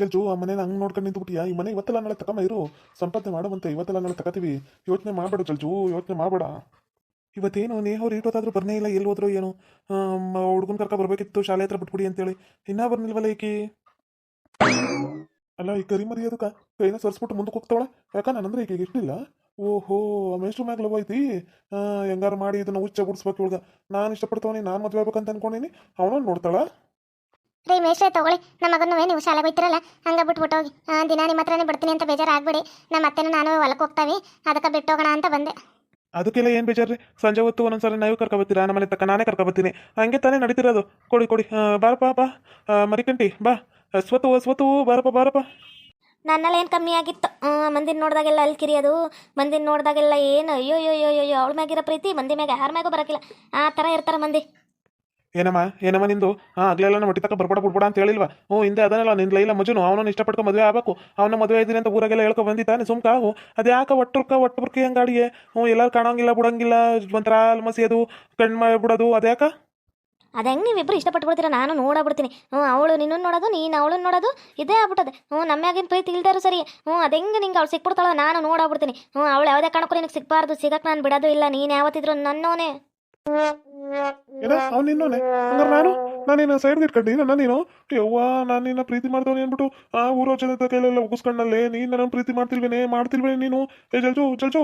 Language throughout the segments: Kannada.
ಜಲ್ಜು ಆ ಮನೇನ ಹಂಗೆ ನೋಡ್ಕೊಂಡು ನಿಂತ್ಬಿಟ್ಟಿಯಾ? ಈ ಮನೆ ಇವತ್ತೆಲ್ಲ ನಾಳೆ ತಗೊಂಬ ಇರು. ಸಂಪಾದನೆ ಮಾಡುವಂತೆ, ಇವತ್ತೆಲ್ಲ ನಾಳೆ ತಗೋತೀವಿ ಯೋಚನೆ ಮಾಡಬೇಡ ಜಲ್ಜು, ಯೋಚನೆ ಮಾಡಬೇಡ. ಇವತ್ತೇನು ನೇಹವ್ರು ಇಟ್ಟೋತಾದ್ರೂ ಬರ್ನೇ ಇಲ್ಲ, ಎಲ್ಲಿ ಹೋದ್ರು ಏನು. ಹುಡುಗನ ಕರ್ಕ ಬರ್ಬೇಕಿತ್ತು, ಶಾಲೆ ಹತ್ರ ಬಿಟ್ಬಿಡಿ ಅಂತೇಳಿ. ಇನ್ನೂ ಬರ್ನಿಲ್ವಲ್ಲ ಈಕಿ? ಅಲ್ಲ, ಈ ಕರಿ ಮರಿ ಅದಕ್ಕೆ ಕೈನ ಸರಿಸ್ಬಿಟ್ಟು ಮುಂದಕ್ಕೆ ಹೋಗ್ತಾವಳೆ? ಯಾಕ, ನಾನಂದ್ರೆ ಈಗ ಇಷ್ಟಿಲ್ಲ. ಓಹೋ ಮೇಷ್ಟ್ರ ಮ್ಯಾಗ ಲವ್ ಐತಿ ಹೆಂಗಾರ ಮಾಡಿ ಇದನ್ನ ಹುಚ್ಚ ಗುಡಿಸ್ಬೇಕು ಇವಾಗ ನಾನು ಇಷ್ಟಪಡ್ತಾವನಿ, ನಾನು ಮದುವೆ ಆಗ್ಬೇಕಂತ ಅನ್ಕೊಂಡಿನಿ. ಅವನೊಂದು ನೋಡ್ತಾಳ? ರೀ ಮೇಷ್ಟ್ರೆ ತಗೊಳ್ಳಿ. ನಮ್ಮ ಮಗನೂ ನೀವು ಶಾಲೆಗೆ ಹೋಗ್ತಿರಲ್ಲ ಹಂಗೆ ಬಿಟ್ಬಿಟ್ಟು ಹೋಗಿ. ಆ, ದಿನ ನಿಮ್ಮ ಹತ್ರನೇ ಬಿಡ್ತೀನಿ ಅಂತ ಬೇಜಾರು ಆಗ್ಬಿಡಿ ನಮ್ಮ ಅತ್ತೆನೂ ನಾನು ಹೊಲಕ್ಕೆ ಹೋಗ್ತಾವೆ. ಅದಕ್ಕೆ ಬಿಟ್ಟು ಹೋಗೋಣ ಅಂತ ಬಂದೆ. ಅದಕ್ಕೆಲ್ಲ ಏನು ಬೇಜಾರ್ರಿ ಸಂಜೆ ಹೊತ್ತು ಒಂದೊಂದ್ಸಲ ನಾವು ಕರ್ಕೊಬತ್ತೀರಾ ನಮ್ಮನೆ ತಕ್ಕ ನಾನೇ ಕರ್ಕೊಬತ್ತೀನಿ ಹಂಗೆ ತಾನೇ ನಡೀತಿರೋದು. ಕೊಡಿ ಕೊಡಿ. ಬಾರಪ್ಪ ಬಾ. ಮರಿಕಂಟಿ ಬಾ. ಸ್ವತ್ತು ಸ್ವತ್ತು ಬಾರಪ್ಪ ಬಾರಪ್ಪ. ನನ್ನಲ್ಲಿ ಏನು ಕಮ್ಮಿ ಆಗಿತ್ತು. ಮಂದಿನ ನೋಡಿದಾಗೆಲ್ಲ ಅಲ್ಲಿ ಕಿರಿಯೋದು. ಮಂದಿನ ನೋಡಿದಾಗೆಲ್ಲ ಏನು? ಅಯ್ಯೋ ಅಯ್ಯೋ ಅಯ್ಯೋ ಅಯ್ಯೋ ಅವಳ ಮ್ಯಾಗಿರೋ ಪ್ರೀತಿ ಮಂದಿ ಮ್ಯಾಗ ಯಾರ ಮ್ಯಾಗೂ ಬರೋಕ್ಕಿಲ್ಲ ಆ ಥರ ಇರ್ತಾರೆ ಮಂದಿ. ಏನಮ್ಮ ಏನಮ್ಮ ನಿಂದು? ಹಾಂ ಆಗ್ಲೆಲ್ಲ ನಮ್ಮ ತಕ್ಕ ಬರ್ಬೇಡ ಬಿಡ್ಬೇಡ ಅಂತ ಹೇಳಿಲ್ವಾ? ಹ್ಞೂ, ಹಿಂದೆ ಅದನ್ನಲ್ಲ ನಿನ್ನ ಲೈಲ ಮಜುನು, ಅವನನ್ನು ಇಷ್ಟಪಡ್ಕೊಂಡು ಮದುವೆ ಆಗಬೇಕು. ಅವನ ಮದುವೆ ಇದ್ದೀನಿ ಅಂತ ಊರಾಗೆಲ್ಲ ಹೇಳ್ಕೊಂಡು ಬಂದಿದ್ದಾನೆ ಸುಮ್ಕ ಆಗು. ಅದೇ ಯಾಕೆ ಒಟ್ಟುರ್ಕ ಒಟ್ಟುಬುರ್ಕಿ ಹೆಂಗೆ ಅಡಿಗೆ ಹ್ಞೂ, ಎಲ್ಲರೂ ಕಾಣೋಂಗಿಲ್ಲ, ಬಿಡೋಂಗಿಲ್ಲ, ಒಂಥರ ಅಲ್ಮಸಿ ಅದು, ಕಣ್ಣು ಮಾಡಿ ಬಿಡೋದು ಅದ್ಯಾಕ ಅದು ಹೆಂಗೆ ನೀವಿಬ್ಬರು ಇಷ್ಟಪಟ್ಬಿಡ್ತೀರ? ನಾನು ನೋಡಾಬಿಡ್ತೀನಿ. ಹ್ಞೂ, ಅವಳು ನಿನ್ನನ್ನು ನೋಡೋದು, ನೀನು ಅವಳನ್ನು ನೋಡೋದು, ಇದೇ ಆಗ್ಬಿಟ್ಟದೆ. ಹ್ಞೂ ನಮ್ಮಾಗಿನ ಪ್ರೀತಿ ಇಲ್ದಾರು ಸರಿ. ಹ್ಞೂ, ಅದು ಹೆಂಗೆ ನಿಂಗೆ ಅವಳು ಸಿಕ್ಬಿಡ್ತಾಳ, ನಾನು ನೋಡಾಬಿಡ್ತೀನಿ. ಹ್ಞೂ, ಅವಳು ಯಾವುದೇ ಕಾರಣಕ್ಕೂ ನಿನಗೆ ಸಿಗಬಾರ್ದು ಸಿಗಕ್ಕೆ ನಾನು ಬಿಡೋದು ಇಲ್ಲ, ನೀನು ಯಾವತ್ತಿದ್ರು ನನ್ನೋನೇ. ಏನ ಅವ್ನು ನಿನ್ನೋನೆ. ಹಂಗಾರೆ ನಾನು? ನಾನೇನು ಸೈಡ್ಗೆ ಇಟ್ಕೊಂಡಿ. ನನ್ನ ನೀನು? ಯವ್ವ ನಾನು ನಿನ್ನ ಪ್ರೀತಿ ಮಾಡ್ದವನು ಅಂದ್ಬಿಟ್ಟು ಆ ಊರ ಜನದ ಕೈಲೆಲ್ಲ ಉಗಿಸ್ಕೊಂಡಲ್ಲೇ ನೀನು ನನ್ನ ಪ್ರೀತಿ ಮಾಡ್ತಿಲ್ವೇನೆ? ಮಾಡ್ತಿಲ್ವೇನೆ ನೀನು? ಏ ಜಲ್ಜು ಜಲ್ಜು.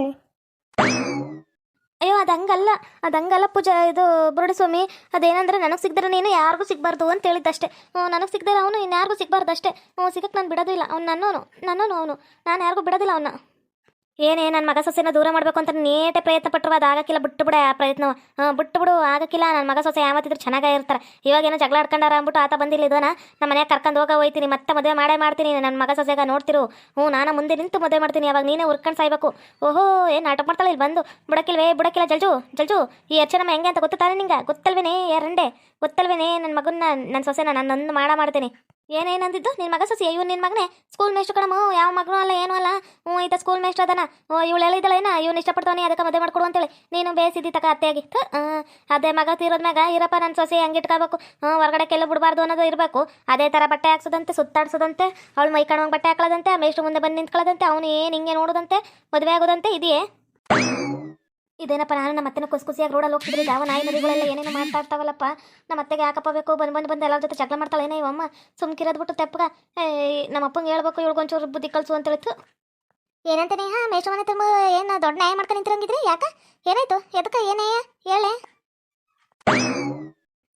ಅಯ್ಯೋ ಅದು ಹಂಗಲ್ಲ ಅದು ಹಂಗಲ್ಲ ಪೂಜಾ. ಇದು ಬುರುಡಿ ಸ್ವಾಮಿ ಅದೇನಂದ್ರೆ ನನಗೆ ಸಿಗ್ದರೆ ನೀನು ಯಾರಿಗೂ ಸಿಗಬಾರ್ದು ಅಂತ ಹೇಳಿದ್ದಷ್ಟೇ. ನನಗೆ ಸಿಗ್ದರೆ ಅವನು ಇನ್ಯಾರಿಗೂ ಸಿಗಬಾರ್ದು ಅಷ್ಟೇ ಸಿಗಕ್ಕೆ ನಾನು ಬಿಡೋದಿಲ್ಲ. ಅವ್ನು ನನ್ನೋನು ನನ್ನೋನು ಅವನು. ನಾನು ಯಾರಿಗೂ ಬಿಡೋದಿಲ್ಲ ಅವನ್ನ ಏನೇ ನನ್ನ ಮಗ ಸೊಸೆನ ದೂರ ಮಾಡಬೇಕು ಅಂತ ನೇಟೆ ಪ್ರಯತ್ನ ಪಟ್ಟರು ಅದು ಆಗಕ್ಕಿಲ್ಲ, ಬಿಟ್ಟು ಬಿಡ ಆ ಪ್ರಯತ್ನ. ಬಿಟ್ಟು ಬಿಡು, ಆಗಕ್ಕಿಲ್ಲ. ನನ್ನ ಮಗ ಸೊಸೆ ಯಾವತ್ತಿದ್ರು ಚೆನ್ನಾಗೇ ಇರ್ತಾರೆ. ಇವಾಗ ಏನೋ ಜಗಳ ಆಡ್ಕೊಂಡಾರ ಅಂದ್ಬಿಟ್ಟು ಆತ ಬಂದಿಲ್ಲ ಇದನ್ನ ನಮ್ಮ ಮನೆಗೆ ಕರ್ಕೊಂಡು ಹೋಗ ಹೋಯ್ತೀನಿ, ಮತ್ತೆ ಮದುವೆ ಮಾಡೇ ಮಾಡ್ತೀನಿ ನನ್ನ ಮಗ ಸೊಸೆಗ ನೋಡ್ತಿರು. ಹ್ಞೂ, ನಾನು ಮುಂದೆ ನಿಂತು ಮದುವೆ ಮಾಡ್ತೀನಿ ಅವಾಗ ನೀನೇ ಉರ್ಕೊಂಡು ಸಾಯ್ಬೇಕು. ಓಹೋ ಏನು ನಾಟಕ ಮಾಡ್ತಾಳೆ ಇಲ್ಲಿ ಬಂದು? ಬಿಡಕ್ಕಿಲ್ವೇ ಬಿಡಕ್ಕಿಲ್ಲ ಜಲ್ಜು ಜಲ್ಜು, ಈ ಅರ್ಚನಮ್ಮ ಹೆಂಗೆ ಅಂತ ಗೊತ್ತಾನೆ ನಿಂಗೆ? ಗೊತ್ತಲ್ವೇನೇ ಯಾರಂಡೆ ಗೊತ್ತಲ್ವೇನೇ ನನ್ನ ಮಗನ್ನ ನನ್ನ ಸೊಸೆನ ನಾನೊಂದು ಮಾಡ ಮಾಡ್ತೀನಿ. ಏನೇನಂದಿದ್ದು? ನಿನ್ನ ಮಗ ಸೊಸೆ, ಇವ್ನು ನಿನ್ನ ಮಗನೇ. ಸ್ಕೂಲ್ ಮೇಷ್ಟ್ರು ಕಣಮ್ಮ ಯಾವ ಮಗನೂ ಅಲ್ಲ, ಏನೂ ಅಲ್ಲ. ಹ್ಞೂ ಈತ ಸ್ಕೂಲ್ ಮೇಷ್ಟ್ರು ಅದನ. ಇವಳು ಏನ? ಇವ್ನು ಇಷ್ಟಪಡ್ತಾನೆ ಅದಕ್ಕೆ ಮದುವೆ ಮಾಡ್ಕೊಡು ಅಂತೇಳಿ. ನೀನು ಬೇಸಿದ್ದಿ ತಕ ಅತ್ತೆಯಾಗಿ. ಅದೇ ಮಗ ತೀರೋದ್ಮ್ಯಾಗ ಇರಪ್ಪ ನನ್ನ ಸೊಸೆ ಹಂಗೆ ಇಟ್ಕೋಬೇಕು. ಹ್ಞೂ, ಹೊರಗಡೆ ಕೆಲ್ಲ ಬಿಡಬಾರ್ದು ಅನ್ನೋದು ಇರಬೇಕು. ಅದೇ ಥರ ಬಟ್ಟೆ ಹಾಕ್ಸೋದಂತೆ, ಸುತ್ತಾಡ್ಸೋದಂತೆ, ಅವಳು ಮೈ ಕಾಣುವಂಗೆ ಬಟ್ಟೆ ಹಾಕೊಳ್ಳೋದಂತೆ ಮೇಷ್ಟ್ರು ಮುಂದೆ ಬಂದು ನಿಂತ್ಕೊಳ್ಳೋದಂತೆ, ಅವನು ಏನು ಹಿಂಗೆ ನೋಡೋದಂತೆ, ಮದುವೆ ಆಗೋದಂತೆ, ಇದೆಯೇ? ಇದೇನಪ್ಪ, ನಾನು ನಮ್ಮ ಅತ್ತೆನ ಕುಸ್ ಕುಸಿಯಾಗಿ ರೋಡಲ್ಲಿ ಹೋಗ್ತಿದ್ರೆ. ಯಾವ ನಾಯಿ ಮರಿಗಳೆಲ್ಲ ಏನೇನೋ ಮಾಡ್ತಾ ಇರ್ತಾವಲ್ಲಪ್ಪ ನಮ್ಮ ಅತ್ತೆಗೆ ಯಾಕಪ್ಪ ಬೇಕು? ಬಂದು ಬಂದು ಬಂದು ಎಲ್ಲರ ಜೊತೆ ಜಗಳ ಮಾಡ್ತಾಳೇನೇ ಇವಮ್ಮ ಸುಮ್ಕಿರೋದು ಬಿಟ್ಟು ತೆಪ್ಪಗ ನಮ್ಮ ಅಪ್ಪಂಗೆ ಹೇಳ್ಬೇಕು ಇಳ್ಗೊಂಚೂರು ಬುದ್ಧಿ ಕಳಿಸು ಅಂತ ಹೇಳಿತ್ತು ಏನಂತ ಹಾ ಮೇಷ್ಟ್ರ ಮನೆ ತುಂಬ ಏನು ದೊಡ್ಡ ನ್ಯಾಯ ಮಾಡ್ಕೊಂಡು ನಿಂತಿರಂಗಿದ್ರಿ? ಯಾಕೆ? ಏನಾಯ್ತು? ಎದಕ್ಕೆ ಏನೇ ಹೇಳೆ.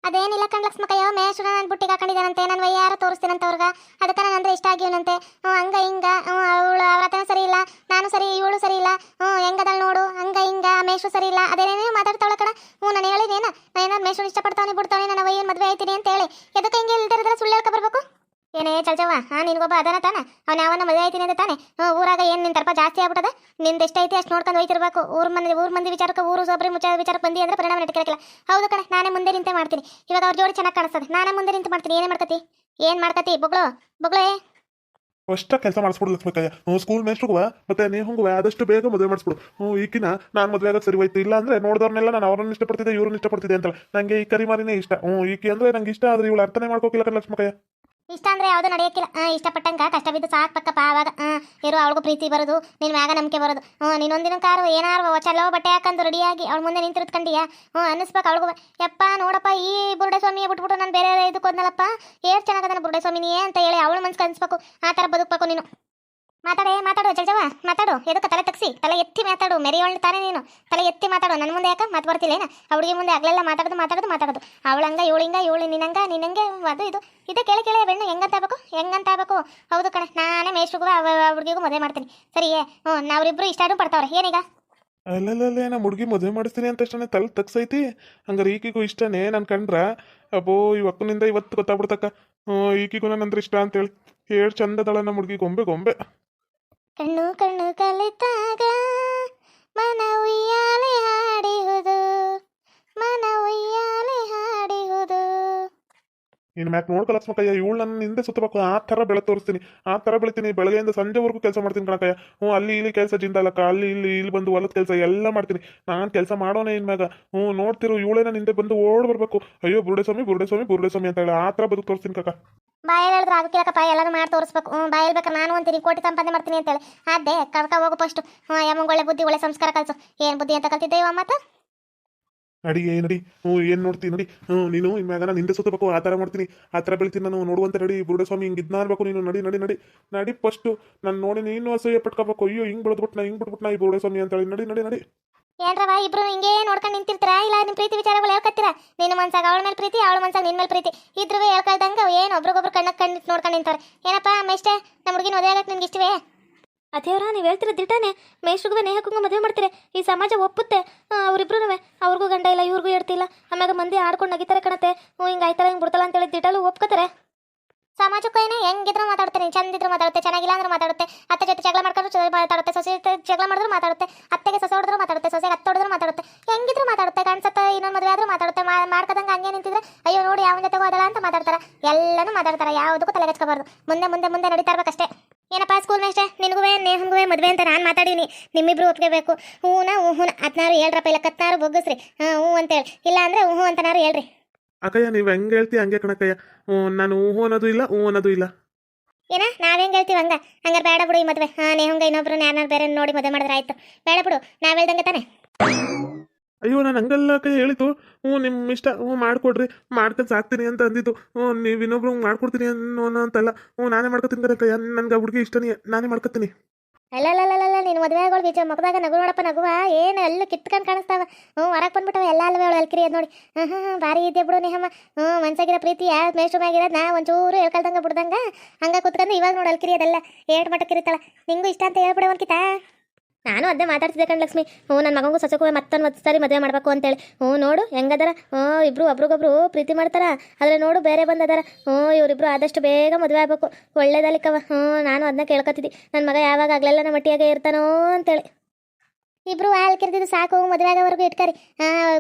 ಅದೇನಿಲ್ಲ ಕಣ್ ಲಕ್ಷ್ಮಕ್ಕಯ್ಯ ಮೇಶ್ವರ ನನ್ನ ಬುಟ್ಟಿಗೆ ಹಾಕೊಂಡಿದ್ದಾನಂತೆ, ನಾನು ವಯ್ಯಾರ ತೋರಿಸ್ತೀನಂತ ಅವ್ರಿಗೆ ಅದಕ್ಕೆ ನಾನು ಅಂದ್ರೆ ಇಷ್ಟ ಆಗಿವನಂತೆ. ಹ್ಞೂ ಹಂಗ ಹಿಂಗ. ಹ್ಞೂ ಅವಳು ಅವ್ರ ಹತ್ರನೂ ಸರಿ ಇಲ್ಲ, ನಾನು ಸರಿ, ಇವಳು ಸರಿ ಇಲ್ಲ. ಹ್ಞೂ ಹೆಂಗದಳು ನೋಡು, ಹಂಗ ಹಿಂಗ ಮೇಷ್ಟ್ರು ಸರಿ ಇಲ್ಲ. ಅದೇನೇನೇ ಮಾತಾಡ್ತಾವಳ ಕಣ. ಹ್ಞೂ ನಾನು ಹೇಳಿದೇನ. ನಾನು ಏನಾದ್ರು ಮೇಷ್ಟ್ರು ಇಷ್ಟಪಡ್ತಾವನಿ ಬಿಡ್ತಾನೆ ನನ್ನ ವಯ್ಯನ ಮದುವೆ ಆಯ್ತೀನಿ ಅಂತ ಹೇಳಿ ಎದಕ್ಕೆ ಹಿಂಗೆ ಇಲ್ದಿರಿದ್ರೆ ಸುಳ್ಳು ಹೇಳ್ಕೊ ಬರ್ಬೇಕು? ಏನೇ ಚಲ್ಚವ್ವ ಹಾ, ನಿನ್ಗೊಬ್ಬ ಅದನ ತಾನ? ಅವ್ನ ಯಾವನ ಮದುವೆ ಆಯ್ತೀನಿ ಅಂತ ತಾನೆ? ಊರಾಗ ಏನು ನಿನ್ನ ತರ್ಪ ಜಾಸ್ತಿ ಆಗ್ಬಿಟ್ಟದ? ನಿಂದ ಎಷ್ಟೈತಿ ಅಷ್ಟು ನೋಡ್ಕೊಂಡು ಹೋಯ್ತಿರ್ಬೇಕು. ಊರ ಮಂದಿ ಊರ ಮಂದಿ ವಿಚಾರಕ್ಕೆ, ಊರು ಸೊಬ್ರಿ ಮುಚ್ಚ ವಿಚಾರಕ್ಕೆ ಬಂದಿ ಅಂದ್ರೆ ಪರಿಣಾಮ ಹೌದು ಕಣೆ, ನಾನೇ ಮುಂದೆ ನಿಂತೆ ಮಾಡ್ತೀನಿ. ಇವಾಗ ಅವ್ರ ಜೋಡಿ ಚೆನ್ನಾಗಿ ಕಾಣಿಸ್ತದೆ. ನಾನೇ ಮುಂದೆ ನಿಂತು ಮಾಡ್ತೀನಿ. ಏನೇ ಮಾಡ್ಕತಿ? ಏನ್ ಮಾಡ್ಕತಿ? ಬೊಗ್ಳು, ಬೊಗ್ಳೇ. ಅಷ್ಟ ಕೆಲಸ ಮಾಡಿಸ್ಬಿಡು ಲಕ್ಷ್ಮಕ್ಕಯ್ಯ ಹ್ಞೂ ಸ್ಕೂಲ್ ಮೇಸ್ಟ್ರುಗುವ ಮತ್ತೆ ನೀವು ಹಂಗುವ? ಆದಷ್ಟು ಬೇಗ ಮದುವೆ ಮಾಡಿಸ್ಬಿಡು. ಹ್ಞೂ ಈಕಿನ ನಾನು ಮದುವೆ ಆಗೋದು ಸರಿ ಹೋಯ್ತು. ಇಲ್ಲ ಅಂದ್ರೆ ನೋಡಿದವ್ರನ್ನೆಲ್ಲ ನಾನು ಅವ್ರನ್ನ ಇಷ್ಟಪಡ್ತಿದ್ದೆ, ಇವ್ರನ್ನ ಇಷ್ಟಪಡ್ತಿದ್ದೆ ಅಂತಲ್ಲ. ನನಗೆ ಈ ಕರಿಮಾರಿನೇ ಇಷ್ಟ. ಹ್ಞೂ ಈಕಿ ಅಂದ್ರೆ ನಂಗೆ ಇಷ್ಟ, ಆದ್ರೆ ಇವಳು ಅರ್ಥನೇ ಮಾಡ್ಕೋಕಿಲ್ಲ ಇಷ್ಟ ಅಂದ್ರೆ ಯಾವುದು ನಡೆಯಕ್ಕಿಲ್ಲ. ಇಷ್ಟಪಟ್ಟಂಗ ಕಷ್ಟ ಬಿದ್ದು ಸಾಕ್ ಪಕ್ಕಪ್ಪ ಆವಾಗ ಇರೋ, ಅವಳಿಗೂ ಪ್ರೀತಿ ಬರೋದು, ನಿನ್ ಮ್ಯಾಗ ನಂಬಿಕೆ ಬರೋದು. ಹ್ಞೂ ನೀನೊಂದಿನ ಕಾರು ಏನಾರು ಚಲೋ ಬಟ್ಟೆ ಹಾಕಂದು ರೆಡಿಯಾಗಿ ಅವಳ ಮುಂದೆ ನಿಂತಿರ್ತ್ಕೊಂಡಿಯಾ ಹ್ಞೂ ಅನ್ನಿಸ್ಬೇಕು ಅವಳಿಗೂ. ಯಪ್ಪ, ನೋಡಪ್ಪ, ಈ ಬುರುಡೆ ಸ್ವಾಮಿ ಬಿಟ್ಬಿಟ್ಟು ನಾನು ಬೇರೆ ಇದಕ್ಕೆ ಹೋದ್ನಲ್ಲಪ್ಪ? ಏರ್ ಚೆನ್ನಾಗದ ಬುರುಡೆ ನೀ ಅಂತ ಹೇಳಿ ಅವಳು ಮನ್ಸಿಗೆ ಕನ್ಸ್ಬೇಕು ಆ ಥರ ಬದುಕಬೇಕು ನೀನು. ಮಾತಾಡೆ, ಮಾತಾಡು ಜಲ್ಜವ ಮಾತಾಡು. ಎದಕ್ಕೆ ತಲೆ ತಗ್ಸಿ? ತಲೆ ಎತ್ತಿ ಮಾತಾಡು. ಮೆರೆಯೋಳ್ ತಾನೇ ನೀನು. ತಲೆ ಎತ್ತಿ ಮಾತಾಡು. ನನ್ನ ಮುಂದೆ ಯಾಕೆ ಮಾತು ಬರ್ತಿಲ್ಲೇನ ಹುಡುಗಿ ಮುಂದೆ ಆಗ್ಲೆಲ್ಲ ಮಾತಾಡೋದು ಮಾತಾಡೋದು ಮಾತಾಡೋದು. ಅವಳಂಗ ಇವಳಿಂಗ ಇವಳು ನಿನಂಗ, ನಿನಂಗೆ ಅದು ಇದು. ಇದೆ ಕೇಳಿ ಕೇಳಿ ಬೆಣ್ಣು ಹೆಂಗಂತ ಆಗಬೇಕು? ಹೆಂಗಂತ ಆಗಬೇಕು? ಹೌದು ಕಣೆ. ನಾನೇ ಮೇಷ್ಟ್ರಿಗೂ ಹುಡುಗಿಗೂ ಮದುವೆ ಮಾಡ್ತೀನಿ. ಸರಿಯೇ ಹ್ಞೂ ನಾವ್ರಿಬ್ರು ಇಷ್ಟಾದ್ರೂ ಪಡ್ತಾವ್ರೆ. ಏನೀಗ? ಅಲ್ಲಲ್ಲೇ ನಮ್ಮ ಹುಡುಗಿ ಮದುವೆ ಮಾಡಿಸ್ತೀನಿ ಅಂತ ಅಷ್ಟೇ ತಲೆ ತಗ್ಸೈತಿ. ಹಂಗಾರೆ ಈಕಿಗೂ ಇಷ್ಟನೇ ನಾನು ಕಂಡ್ರ? ಅಬ್ಬೋ, ಈ ಅಕ್ಕನಿಂದ ಇವತ್ತು ಗೊತ್ತಾಗ್ಬಿಡ್ತಕ್ಕ. ಈಕಿಗೂ ಈಕಿಗೂ ನನ್ನಂದ್ರೆ ಇಷ್ಟ ಅಂತೇಳಿ. ಹೇಳಿ, ಚಂದದಳ ನಮ್ಮ ಹುಡುಗಿ, ಗೊಂಬೆ ಗೊಂಬೆ. ಕಣ್ಣು ಕಣ್ಣು ಕಲಿತಾಗ ಮನ ಇನ್ನು ಮ್ಯಾಕ್ ನೋಡ್ಕೊ ಲಕ್ಷ್ಮಕ್ಕಯ್ಯ ಇವಳು ನನ್ನ ಹಿಂದೆ ಸುತ್ತಬೇಕು ಆ ಥರ ಬೆಳೆ ತೋರಿಸ್ತೀನಿ, ಆ ಥರ ಬೆಳಿತೀನಿ, ಬೆಳಗ್ಗೆಯಿಂದ ಸಂಜೆವರೆಗೂ ಕೆಲಸ ಮಾಡ್ತೀನಿ ಕಣಕಯ್ಯ. ಹ್ಞೂ, ಅಲ್ಲಿ ಇಲ್ಲಿ ಕೆಲಸ ಜಿಂದಾಲಕ್ಕ ಅಲ್ಲಿ ಇಲ್ಲಿ ಇಲ್ಲಿ ಬಂದು ಹೊಲದ ಕೆಲಸ ಎಲ್ಲ ಮಾಡ್ತೀನಿ. ನಾನು ಕೆಲಸ ಮಾಡೋನೇ ಇನ್ ಮ್ಯಾಗ. ಹ್ಞೂ, ನೋಡ್ತಿರು, ಇವಳೇ ನನ್ನ ಹಿಂದೆ ಬಂದು ಓಡ್ ಬರಬೇಕು. ಅಯ್ಯೋ ಬುರುಡೆ ಸ್ವಾಮಿ ಬುರುಡೆ ಸ್ವಾಮಿ ಬುರುಡೆ ಸ್ವಾಮಿ ಅಂತ ಹೇಳಿ ಆ ಥರ ಬದುಕು ತೋರಿಸ್ತೀನಿ ಕಕ್ಕ. ಬಾಯಲ್ಲಿ ಹೇಳಿದ್ರೆ ಆಗಕ್ಕಿಲ್ಲಕ್ಕಪ್ಪ ಎಲ್ಲಾನು ಮಾಡಿ ತೋರಿಸ್ಬೇಕು. ಹ್ಞೂ, ಬಾಯಲ್ಲಿ ಬೇಕಾ ನಾನು ಅಂತೀನಿ ಕೋಟಿ ಸಂಪಾದನೆ ಮಾಡ್ತೀನಿ ಅಂತೇಳಿ ಅದೇ ಕರ್ಕ ಹೋಗು ಫಸ್ಟ್ ಹ್ಞೂ ಯಮ್ಮಂಗೆ ಒಳ್ಳೆ ಬುದ್ಧಿ, ಒಳ್ಳೆ ಸಂಸ್ಕಾರ ಕಲಿಸು. ಏನು ಬುದ್ಧಿ ಅಂತ ಕಲ್ತಿದ್ದೆ ಇವ ಮತ್ತೆ? ನಡಿ ನಡಿ, ಹ್ಞೂ, ಏನು ನೋಡ್ತೀನಿ ನಡಿ. ಹ್ಞೂ, ನೀನು ಇನ್ಮ್ಯಾಗ ನಾನು ಹಿಂದೆ ಸುತ್ತಬೇಕು, ಆ ಥರ ಮಾಡ್ತೀನಿ, ಆ ಥರ ಬೆಳಿತೀನಿ, ನಾನು ನೋಡುವಂತ, ನಡಿ, ಬುರುಡಸ್ವಾಮಿ, ಹಿಂಗೆ ಇದ್ನ ಅನ್ಬೇಕು ನೀನು, ನಡಿ ನಡಿ ನಡಿ. ನಡಿ ಫಸ್ಟು ನಾನು ನೋಡಿ ನೀನು ಅಸಹ್ಯ ಪಟ್ಕೋಬೇಕು, ಅಯ್ಯೋ, ಹಿಂಗೆ ಬೆಳೆದ್ಬಿಟ್ಟು ಹಿಂಗೆ ಬಿಟ್ಬಿಟ್ಟು ನಾ ಈ ಬುರುಡಸ್ವಾಮಿ ಅಂತೇಳಿ. ನಡಿ ನಡಿ ನಡಿ. ಏನ್ರವ ಇಬ್ರು ಹಿಂಗೆ ನೋಡ್ಕೊಂಡು ನಿಂತಿರ್ತೀರಾ? ಇಲ್ಲ ನಿಮ್ಮ ಪ್ರೀತಿ ವಿಚಾರಗಳು ಹೇಳ್ಕತ್ತೀರಾ ನಿನ್ನ ಮನ್ಸಾಗ ಅವಳ ಮೇಲೆ ಪ್ರೀತಿ, ಅವಳ ಮನ್ಸಾಗ ನಿನ್ನ ಮೇಲೆ ಪ್ರೀತಿ. ಇದ್ರೂ ಹೇಳ್ಕೊಳ್ದಂಗೆ, ಏನು ಒಬ್ರಿಗೊಬ್ರು ಕಣ್ಣಕ್ಕೆ ಕಣ್ಣಿಟ್ಟು ನೋಡ್ಕೊಂಡು ನಿಂತಾರೆ ಏನಪ್ಪ ಅಮ್ಮೆಷ್ಟೇ ನಮ್ಮ ಹುಡುಗಿನ ಮದುವೆ ಆಗಕ್ಕೆ ನಿನ್ಗೆ ಇಷ್ಟವೇ? ಅದೇವ್ರ, ನೀವು ಹೇಳ್ತಿರೋ ದಿಟಾನೆ ಮೇಷ್ರಿಗೂ ನೇಹಕ್ಕೂ ಮದುವೆ ಮಾಡ್ತಾರೆ. ಈ ಸಮಾಜ ಒಪ್ಪುತ್ತೆ. ಅವರಿಬ್ರು ಅವ್ರಿಗೂ ಗಂಡ ಇಲ್ಲ, ಇವ್ರಿಗೂ ಇರ್ತಿಲ್ಲ ಆಮ್ಯಾಗ ಮಂದಿ ಆಡ್ಕೊಂಡು ನಗಿತಾರೆ ಕಣತೆ. ಹಿಂಗೆ ಆಯ್ತಲ್ಲ, ಹಿಂಗೆ ಬಿಡ್ತಲ್ಲ ಅಂತೇಳಿ ದಿಟಲು ಒಪ್ಕೋತಾರೆ. ಸಮಾಜಕ್ಕೂ ಏನೋ ಹೆಂಗಿದ್ರು ಮಾತಾಡ್ತೀನಿ. ಚಂದಿದ್ರು ಮಾತಾಡುತ್ತೆ, ಚೆನ್ನಾಗಿಲ್ಲ ಅಂದ್ರೆ ಮಾತಾಡುತ್ತೆ. ಅತ್ತೆ ಜೊತೆ ಜಗಳ ಮಾಡ್ಕೊಂಡು ಮಾತಾಡುತ್ತೆ. ಸೊಸೆ ಜೊತೆ ಜಗಳ ಮಾಡಿದ್ರು ಮಾತಾಡುತ್ತೆ. ಅತ್ತೆಗೆ ಸೊಸೆ ಹೊಡೆದ್ರು ಮಾತಾಡುತ್ತೆ. ಸೊಸೆಗೆ ಅತ್ತೆ ಹೊಡೆದ್ರು ಮಾತಾಡುತ್ತೆ. ಹೆಂಗಿದ್ರು ಮಾತಾಡುತ್ತೆ. ಕಾಣಿಸುತ್ತೆ ಇನ್ನೊಂದು ಮದುವೆ ಆದರೂ ಮಾತಾಡುತ್ತೆ. ಮಾಡ್ಕದಂಗೆ ಹಂಗೆ ನಿಂತಿದ್ರೆ, ಅಯ್ಯೋ ನೋಡಿ ಯಾವ ಜೊತೆ ಹೋದಲ್ಲ ಅಂತ ಮಾತಾಡ್ತಾರೆ. ಎಲ್ಲನೂ ಮಾತಾಡ್ತಾರೆ. ಯಾವುದಕ್ಕೂ ತಲೆಗೆಚ್ಕೋಬಾರ್ದು ಮುಂದೆ ಮುಂದೆ ಮುಂದೆ ನಡೀತಾ ಇರ್ಬೇಕಷ್ಟೇ. ಮೇಷ್ಟೇ ನಿನಗೂ ನೇಹನ್ಗೂ ಮದುವೆ ಅಂತ ನಾನು ಮಾತಾಡೀನಿ. ನಿಮ್ಮಿಬ್ರು ಒಪ್ಕೋಬೇಕು ಹೂನ ಹೂನ ಹದಿನಾರು ಹೇಳ್ರಪ್ಪ ಇಲ್ಲ ಕತ್ತಾರು ಬೊಗ್ಗಸ್ರಿ. ಹಾಂ ಹ್ಞೂ ಅಂತೇಳಿ. ಇಲ್ಲ ಅಂದ್ರೆ ಹ್ಞೂ ಅಂತನಾರು ಹೇಳ್ರಿ. ಅಕ್ಕಯ್ಯ ನೀವು ಹೆಂಗೆ ಹೇಳ್ತಿ ಹಂಗೆ ಕಣಕ್ಕಯ್ಯ. ಹ್ಞೂ ನಾನು ಹ್ಞೂ ಅನ್ನೋದು ಇಲ್ಲ ಹ್ಞೂ ಅನ್ನೋದು ಇಲ್ಲ. ಏನ ನಾವೇಂಗ್ ಹೇಳ್ತೀವಿ ಹಂಗ? ಹಂಗಾರೆ ಬೇಡ ಬಿಡು ಈ ಮದುವೆ. ಹಾಂ ನೀ ಹಂಗ ಇನ್ನೊಬ್ರು ಯಾರನ್ನ ಬೇರೆ ನೋಡಿ ಮದುವೆ ಮಾಡಿದ್ರೆ ಆಯ್ತು. ಬೇಡ ಬಿಡು ನಾವ್ ಹೇಳ್ದಂಗೆ ತಾನೆ. ಅಯ್ಯೋ, ನಾನು ಹಂಗಲ್ಲ ಕೈ ಹೇಳಿತು ಹ್ಞೂ ನಿಮ್ಮ ಇಷ್ಟ. ಹ್ಞೂ, ಮಾಡ್ಕೊಡ್ರಿ. ಮಾಡ್ಕೊಂಡು ಸಾಕ್ತೀನಿ ಅಂತ ಅಂದಿದ್ದು. ಹ್ಞೂ, ನೀವು ಇನ್ನೊಬ್ರು ಮಾಡ್ಕೊಡ್ತೀನಿ ಅನ್ನೋ ಅಂತಲ್ಲ. ಹ್ಞೂ, ನಾನೇ ಮಾಡ್ಕೊತೀನಿ ಕಣಕ್ಕಯ್ಯ ನನಗೆ ಹುಡುಗಿ ಇಷ್ಟನೇ. ನಾನೇ ಮಾಡ್ಕೊತೀನಿ. ಅಲ್ಲಲ್ಲಲ್ಲಲ್ಲ ನೀನು ಮದುವೆ ಆಗೋಳು ಬೀಜ ಮಗದಾಗ ನಗು ನೋಡಪ್ಪ, ನಗುವ. ಏನು ಎಲ್ಲ ಕಿತ್ಕೊಂಡು ಕಾಣಿಸ್ತಾವ. ಹ್ಞೂ, ಹೊರಗೆ ಬಂದ್ಬಿಟ್ಟವ. ಎಲ್ಲ ಅಲ್ವೇ ಅವಳು ಅಲ್ಕಿರಿ ಅದು ನೋಡಿ. ಹಾಂ ಹಾಂ ಭಾರಿ ಇದೆ ಬಿಡು ನಿಹಮ್ಮ. ಹ್ಞೂ, ಮನ್ಸಾಗಿರೋ ಪ್ರೀತಿ ಯಾವ ಮೇಷ್ಟ್ರಮಾಗಿರೋದು ನಾ ಒಂಚೂರು ಹೇಳ್ಕೊಳ್ದಂಗೆ ಬಿಡ್ದಂಗೆ. ಹಂಗೆ ಕುತ್ಕೊಂಡು ಇವಾಗ ನೋಡಿ ಅಲ್ಕಿರಿ ಅದೆಲ್ಲ. ಏಟ್ ಮಟ್ಟಕ್ಕೆ ಇರುತ್ತಾಳ ನಿಂಗೂ ಇಷ್ಟ ಅಂತ ಹೇಳ್ಬಿಡು ಒಂದ್ಕಿತ ನಾನು ಅದೇ ಮಾತಾಡ್ತಿದ್ದೆ ಕಣ್ ಲಕ್ಷ್ಮಿ. ಹ್ಞೂ ನನ್ನ ಮಗಂಗೂ ಸೊಸಕ್ಕೂ ಮತ್ತೊಂದು ಒಂದು ಸರಿ ಮದುವೆ ಮಾಡಬೇಕು ಅಂತೇಳಿ. ಹ್ಞೂ, ನೋಡು, ಹೆಂಗದಾರ? ಹ್ಞೂ ಇಬ್ಬರು ಒಬ್ರಿಗೊಬ್ರು ಪ್ರೀತಿ ಮಾಡ್ತಾರ. ಆದರೆ ನೋಡು, ಬೇರೆ ಬಂದದಾರ. ಹ್ಞೂ, ಇವರಿಬ್ರು ಆದಷ್ಟು ಬೇಗ ಮದುವೆ ಆಗಬೇಕು. ಒಳ್ಳೇದಲ್ಲಿಕ್ಕವ ಹ್ಞೂ, ನಾನು ಅದನ್ನ ಕೇಳ್ಕೊತಿದ್ದಿ. ನನ್ನ ಮಗ ಯಾವಾಗ ಆಗಲೆಲ್ಲ, ನಮ್ಮ ಮಟ್ಟಿಯಾಗೆ ಇರ್ತಾನೋ ಅಂತೇಳಿ. ಇಬ್ರು ಹಾಲು ಕಿರಿದಿದ್ದು ಸಾಕು, ಮದುವೆ ಆಗೋವರೆಗೂ ಇಟ್ಕರಿ.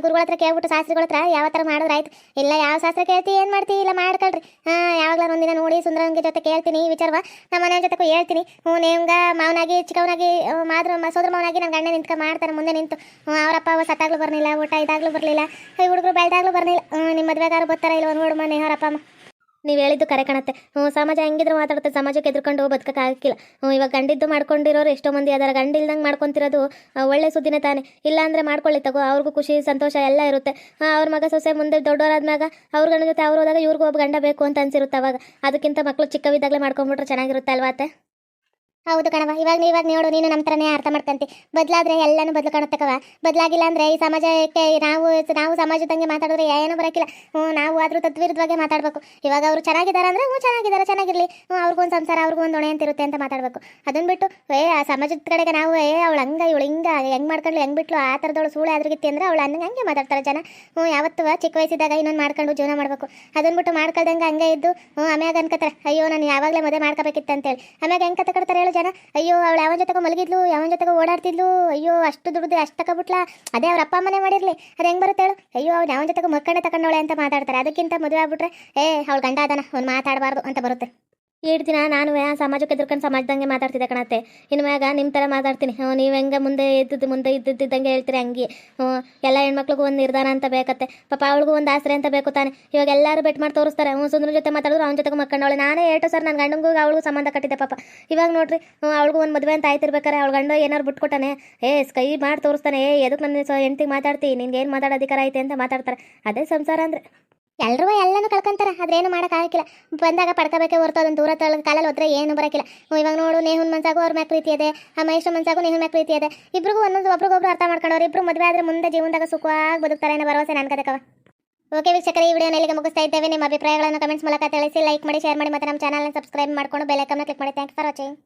ಗುರುಗಳ ಹತ್ರ ಕೇಳ್ಬಿಟ್ಟು ಶಾಸ್ತ್ರಿಗಳ ಹತ್ರ ಯಾವ ಥರ ಮಾಡಿದ್ರೆ ಆಯ್ತು. ಇಲ್ಲ, ಯಾವ ಶಾಸ್ತ್ರ ಕೇಳ್ತಿ, ಏನು ಮಾಡ್ತಿ, ಇಲ್ಲ ಮಾಡ್ಕೊಳ್ರಿ. ಹಾಂ ಯಾವಾಗಲೂ ಒಂದಿನ ನೋಡಿ ಸುಂದರಂಗೆ ಜೊತೆ ಕೇಳ್ತೀನಿ ಈ ವಿಚಾರವ. ನಮ್ಮ ಮನೆಯ ಜೊತೆಗೂ ಹೇಳ್ತೀನಿ. ಹ್ಞೂ, ನೇಮ್ಗ ಮಾವನಾಗಿ, ಚಿಕ್ಕವನಾಗಿ ಮಾದ್ರ ಮಸೋದ್ರ ಮಾವನಾಗಿ ನನ್ನ ಗಂಡ ನಿಂತ್ಕ ಮಾಡ್ತಾರೆ, ಮುಂದೆ ನಿಂತು. ಅವರಪ್ಪ ಅವ ಸತ್ತಾಗ್ಲೂ ಬರಲಿಲ್ಲ, ಊಟ ಇದಾಗ್ಲೂ ಬರಲಿಲ್ಲ, ಈ ಹುಡುಗರು ಬೆಳೆದಾಗ್ಲೂ ಬರಲಿಲ್ಲ. ನಿಮ್ಮ ಮದುವೆಗಾರು ಬರ್ತಾರ ಇಲ್ಲ ನೋಡು ಮನೆ ಅವರಪ್ಪ ಅಮ್ಮ. ನೀವು ಹೇಳಿದ್ದು ಕರೆ ಕಾಣುತ್ತೆ. ಹ್ಞೂ ಸಮಾಜ ಹೆಂಗಿದ್ರು ಮಾತಾಡುತ್ತೆ, ಸಮಾಜಕ್ಕೆ ಹೋಗಿ ಬದುಕಕ್ಕಾಗಿಲ್ಲ ಹ್ಞೂ ಇವಾಗ ಗಂಡಿದ್ದು ಮಾಡ್ಕೊಂಡಿರೋರು ಎಷ್ಟೋ ಮಂದಿ ಅದರ, ಗಂಡ ಇಲ್ದಂಗೆ ಮಾಡ್ಕೊತಿರೋದು ಒಳ್ಳೆ ಸುದ್ದಿನೇ ತಾನೆ. ಇಲ್ಲ ಅಂದರೆ ಮಾಡ್ಕೊಳ್ಳಿ ತಗೋ, ಅವ್ರಿಗೂ ಖುಷಿ, ಸಂತೋಷ ಎಲ್ಲ ಇರುತ್ತೆ. ಹಾಂ, ಅವ್ರ ಮಗ ಸೊಸೆ ಮುಂದೆ ದೊಡ್ಡವರಾದ್ಮ್ಯಾಗ ಅವ್ರ ಗಂಡ ಜೊತೆ ಅವ್ರು ಹೋದಾಗ ಇವ್ರಿಗೂ ಒಬ್ಬ ಗಂಡ ಬೇಕು ಅಂತ ಅನ್ಸಿರುತ್ತೆ ಅವಾಗ. ಅದಕ್ಕಿಂತ ಮಕ್ಕಳು ಚಿಕ್ಕವಿದ್ದಾಗಲೇ ಮಾಡ್ಕೊಂಡ್ಬಿಟ್ರೆ ಚೆನ್ನಾಗಿರುತ್ತೆ ಅಲ್ವಾತೆ ಹೌದು ಕಣವ ಇವಾಗ ಇವಾಗ ನೋಡು, ನೀನು ನಮ್ಮ ಥರನೇ ಅರ್ಥ ಮಾಡ್ಕೊಂತಿ. ಬದಲಾದ್ರೆ ಎಲ್ಲನೂ ಬದಲು ಕಾಣುತ್ತೆ ಕವ ಬದಲಾಗಿಲ್ಲ ಅಂದರೆ ಈ ಸಮಾಜಕ್ಕೆ ನಾವು ನಾವು ಸಮಾಜದಂಗೆ ಮಾತಾಡಿದ್ರೆ ಏನೂ ಬರೋಕ್ಕಿಲ್ಲ ಹ್ಞೂ, ನಾವು ಆದರೂ ತದ್ವಿರುದ್ಧವಾಗಿ ಮಾತಾಡಬೇಕು. ಇವಾಗ ಅವರು ಚೆನ್ನಾಗಿದ್ದಾರೆ ಅಂದ್ರೆ, ಹ್ಞೂ ಚೆನ್ನಾಗಿದ್ದಾರೆ ಚೆನ್ನಾಗಿರಲಿ. ಹ್ಞೂ ಅವ್ರಿಗೊಂದು ಸಂಸಾರ ಅವ್ರಿಗೊಂದು ಹೊಣೆ ಅಂತ ಇರುತ್ತೆ ಅಂತ ಮಾತಾಡಬೇಕು. ಅದನ್ನ ಬಿಟ್ಟು, ಏ, ಆ ಸಮಾಜದ ಕಡೆಗೆ ನಾವು, ಏ, ಅವಳು ಹಂಗ, ಇವಳು ಹಿಂಗೆ, ಹೆಂಗೆ ಮಾಡ್ಕೊಂಡು ಹೆಂಗೆ ಬಿಟ್ಲು ಆ ಥರದವಳು ಸೂಳೆ ಆದ್ರಿಗಿತ್ತಿ ಅಂದರೆ ಅವಳು ಹಂಗೆ ಹಂಗೆ ಮಾತಾಡ್ತಾರೆ ಜನ. ಹ್ಞೂ, ಯಾವತ್ತು ಚಿಕ್ಕ ವಯಸ್ಸಿದಾಗ ಇನ್ನೊಂದು ಮಾಡ್ಕೊಂಡು ಜೀವನ ಮಾಡಬೇಕು. ಅದನ್ನ ಬಿಟ್ಟು ಮಾಡ್ಕೊಳ್ದಂಗೆ ಹಂಗೆ ಇದ್ದು, ಹ್ಞೂ, ಆಮ್ಯಾಗ ಅನ್ಕೋತಾರೆ, ಅಯ್ಯೋ, ನಾನು ಯಾವಾಗಲೇ ಮದುವೆ ಮಾಡ್ಕೋಬೇಕಿತ್ತು ಅಂತೇಳಿ ಆಮ್ಯಾಗ ಹೆಂಗೆ ಕತೆ ಕಟ್ತಾರೆ ಹೇಳು ಜನ ಅಯ್ಯೋ, ಅವಳು ಯಾವ ಜೊತೆಗೆ ಮಲಗಿದ್ಲು, ಯಾವನ ಜೊತೆಗೆ ಓಡಾಡ್ತಿದ್ಲು, ಅಯ್ಯೋ, ಅಷ್ಟು ದುಡ್ದು ಅಷ್ಟು ತಗೊಬಿಟ್ಲ ಅದೇ ಅವ್ರ ಅಪ್ಪ ಅಮ್ಮನೆ ಮಾಡಿರ್ಲಿ, ಅದು ಹೆಂಗ್ ಬರುತ್ತೆ ಹೇಳು? ಅಯ್ಯೋ, ಅವ್ನು ಯಾವನ ಜೊತೆಗೆ ಮಕ್ಕಳೇ ತಕೊಂಡವಳೆ ಅಂತ ಮಾತಾಡ್ತಾರೆ, ಅದಕ್ಕಿಂತ ಮದುವೆ ಆಗ್ಬಿಟ್ರೆ, ಏ, ಅವಳು ಗಂಡ ಅದಾನ, ಅವ್ನು ಮಾತಾಡಬಾರ್ದು ಅಂತ ಬರುತ್ತೆ. ಏಳು ದಿನ ನಾನು ಸಮಾಜಕ್ಕೆ ಎದುರ್ಕೊಂಡು ಸಮಾಜದಂಗೆ ಮಾತಾಡ್ತಿದ್ದೆ ಕಣತ್ತೆ. ಇನ್ನು ಮ್ಯಾಗ ನಿಮ್ಮ ಥರ ಮಾತಾಡ್ತೀನಿ. ಹ್ಞೂ ನೀವು ಹೆಂಗೆ ಮುಂದೆ ಇದ್ದದ್ದು ಮುಂದೆ ಇದ್ದಿದ್ದಂಗೆ ಹೇಳ್ತೀರಿ ಹಂಗೆ. ಹ್ಞೂ ಎಲ್ಲ ಹೆಣ್ಮಕ್ಳಿಗೂ ಒಂದು ನಿರ್ಧಾರ ಅಂತ ಬೇಕತ್ತೆ. ಪಾಪ ಅವಳಿಗೂ ಒಂದು ಆಸರೆ ಅಂತ ಬೇಕು ತಾನೆ. ಇವಾಗ ಎಲ್ಲರೂ ಬೆಟ್ ಮಾಡಿ ತೋರಿಸ್ತಾರೆ. ಹ್ಞೂ ಸುಂದ್ರ ಜೊತೆ ಮಾತಾಡಿದ್ರು ಅವ್ನ ಜೊತೆಗೆ ಮಕ್ಕಂಡವಳೆ ನಾನೇ ಹೇಳ್ಟು ಸರ್ ನನ್ನ ಗಂಡಂಗೂ ಅವಳಿಗೂ ಸಂಬಂಧ ಕಟ್ಟಿದ್ದೆ ಪಾಪ. ಇವಾಗ ನೋಡ್ರಿ ಅವಳಿಗೂ ಒಂದು ಮದುವೆ ಅಂತ ಆಯ್ತಿರ್ಬೇಕಾರೆ, ಅವಳ ಗಂಡ ಏನಾರು ಬಿಟ್ಕೊಟ್ಟಾನೆ. ಏ, ಕೈ ಮಾಡಿ ತೋರಿಸ್ತಾನೆ. ಏ ಎದಕ್ಕೆ ನನ್ನ ಹೆಂಡತಿಗೆ ಮಾತಾಡ್ತೀನಿ ನಿನ್ಗೆ ಏನು ಮಾತಾಡೋ ಅಧಿಕಾರ ಐತೆ ಅಂತ ಮಾತಾಡ್ತಾರೆ. ಅದೇ ಸಂಸಾರ ಅಂದರೆ. ಎಲ್ಲರೂ ಎಲ್ಲನೂ ಕಳ್ಕೊಂತಾರೆ ಅದ್ರೇನು ಮಾಡೋಕ್ಕಾಗಿಲ್ಲ ಬಂದಾಗ ಪಡ್ಕೋಬೇಕೆ ಹೊರತು ಅದನ್ನು ದೂರ ತಳ ಕಾಲಲ್ಲಿ ಹೋದ್ರೆ ಏನು ಬರೋಕ್ಕಿಲ್ಲ ಇವಾಗ ನೋಡು, ನೇಹುನ್ ಮನ್ಸಾಗೂ ಅವ್ರ ಮ್ಯಾಕ್ ಪ್ರೀತಿ ಇದೆ, ಆ ಮಹೇಶ್ ಮನ್ಸಾಗೂ ನೇಹುನ್ ಮ್ಯಾಕ್ ಪ್ರೀತಿ ಇದೆ. ಇಬ್ರಿಗೂ ಒಂದೊಂದು, ಒಬ್ರಿಗೊಬ್ರು ಅರ್ಥ ಮಾಡ್ಕೊಂಡವ್ರು, ಇಬ್ರು ಮದುವೆ ಆದ್ರೆ ಮುಂದೆ ಜೀವನದಾಗ ಸುಖವಾಗಿ ಬದುಕ್ತಾರೆ ಅನ್ನೋ ಭರವಸೆ ಕದಕವ ಓಕೆ ವೀಕ್ಷಕರೇ, ಈ ವಿಡಿಯೋನ ಇಲ್ಲಿಗೆ ಮುಗಿಸ್ತಾ ಇದ್ದೇವೆ. ನಿಮ್ಮ ಅಭಿಪ್ರಾಯಗಳನ್ನು ಕಮೆಂಟ್ಸ್ ಮೂಲಕ ತಿಳಿಸಿ ಲೈಕ್ ಮಾಡಿ ಶೇರ್ ಮಾಡಿ, ಮತ್ತು ನಮ್ಮ ಚಾನಲ್ನ ಸಬ್ಸ್ಕ್ರೈಬ್ ಮಾಡ್ಕೊಂಡು ಬೆಲ್ ಐಕನ್ನ ಕ್ಲಿಕ್ ಮಾಡಿ. Thank for watching